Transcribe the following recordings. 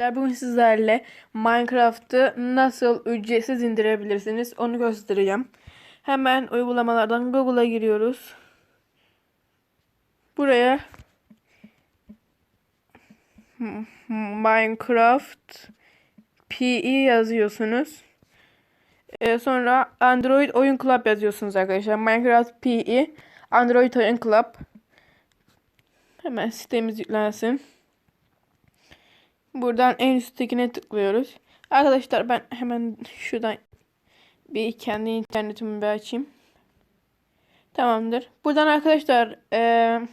Bugün sizlerle Minecraft'ı nasıl ücretsiz indirebilirsiniz onu göstereceğim. Hemen uygulamalardan Google'a giriyoruz. Buraya Minecraft PE yazıyorsunuz. Ee, sonra Android Oyun Club yazıyorsunuz arkadaşlar. Minecraft PE Android Oyun Club. Hemen sitemiz yüklensin. Buradan en üsttekine tıklıyoruz. Arkadaşlar ben hemen şuradan bir kendi internetimi bir açayım. Tamamdır. Buradan arkadaşlar eee,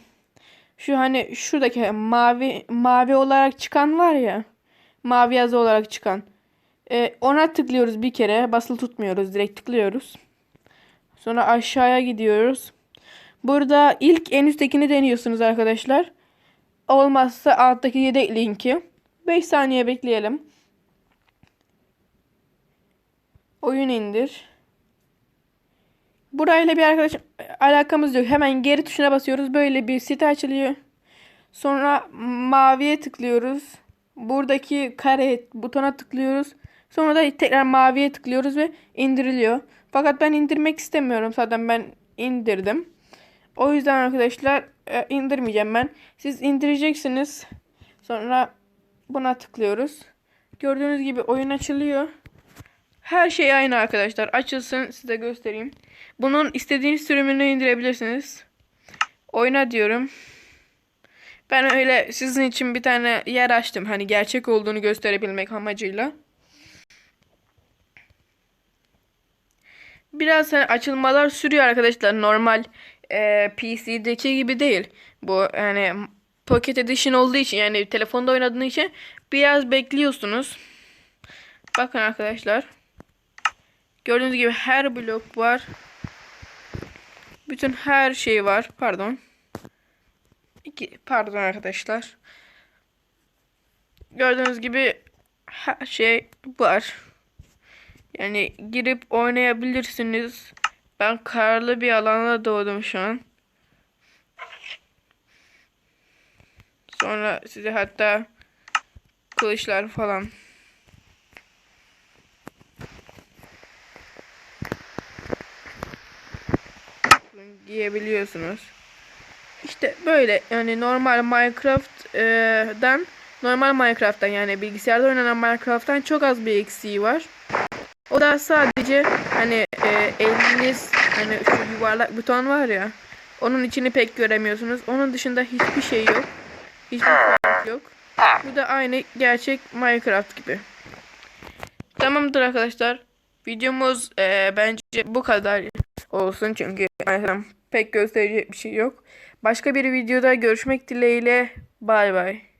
şu hani şuradaki mavi mavi olarak çıkan var ya. Mavi yazı olarak çıkan. Eee, ona tıklıyoruz bir kere. Basılı tutmuyoruz. Direkt tıklıyoruz. Sonra aşağıya gidiyoruz. Burada ilk en üsttekini deniyorsunuz arkadaşlar. Olmazsa alttaki yedek linki. 5 saniye bekleyelim. Oyun indir. Burayla bir arkadaş alakamız yok. Hemen geri tuşuna basıyoruz. Böyle bir site açılıyor. Sonra maviye tıklıyoruz. Buradaki kare butona tıklıyoruz. Sonra da tekrar maviye tıklıyoruz ve indiriliyor. Fakat ben indirmek istemiyorum. Zaten ben indirdim. O yüzden arkadaşlar e, indirmeyeceğim ben. Siz indireceksiniz. Sonra buna tıklıyoruz. Gördüğünüz gibi oyun açılıyor. Her şey aynı arkadaşlar. Açılsın size göstereyim. Bunun istediğiniz sürümünü indirebilirsiniz. Oyna diyorum. Ben öyle sizin için bir tane yer açtım. Hani gerçek olduğunu gösterebilmek amacıyla. Biraz hani açılmalar sürüyor arkadaşlar. Normal e, PC'deki gibi değil. Bu yani Pocket Edition olduğu için yani telefonda oynadığınız için biraz bekliyorsunuz. Bakın arkadaşlar. Gördüğünüz gibi her blok var. Bütün her şey var. Pardon. İki, pardon arkadaşlar. Gördüğünüz gibi her şey var. Yani girip oynayabilirsiniz. Ben karlı bir alana doğdum şu an. Sonra size hatta kılıçlar falan giyebiliyorsunuz. İşte böyle yani normal Minecraft'dan normal Minecraft'tan yani bilgisayarda oynanan Minecraft'tan çok az bir eksiği var. O da sadece hani e, eliniz hani şu yuvarlak buton var ya onun içini pek göremiyorsunuz. Onun dışında hiçbir şey yok. Hiçbir fark yok. Bu da aynı gerçek Minecraft gibi. Tamamdır arkadaşlar. Videomuz e, bence bu kadar olsun çünkü pek gösterecek bir şey yok. Başka bir videoda görüşmek dileğiyle. Bay bay.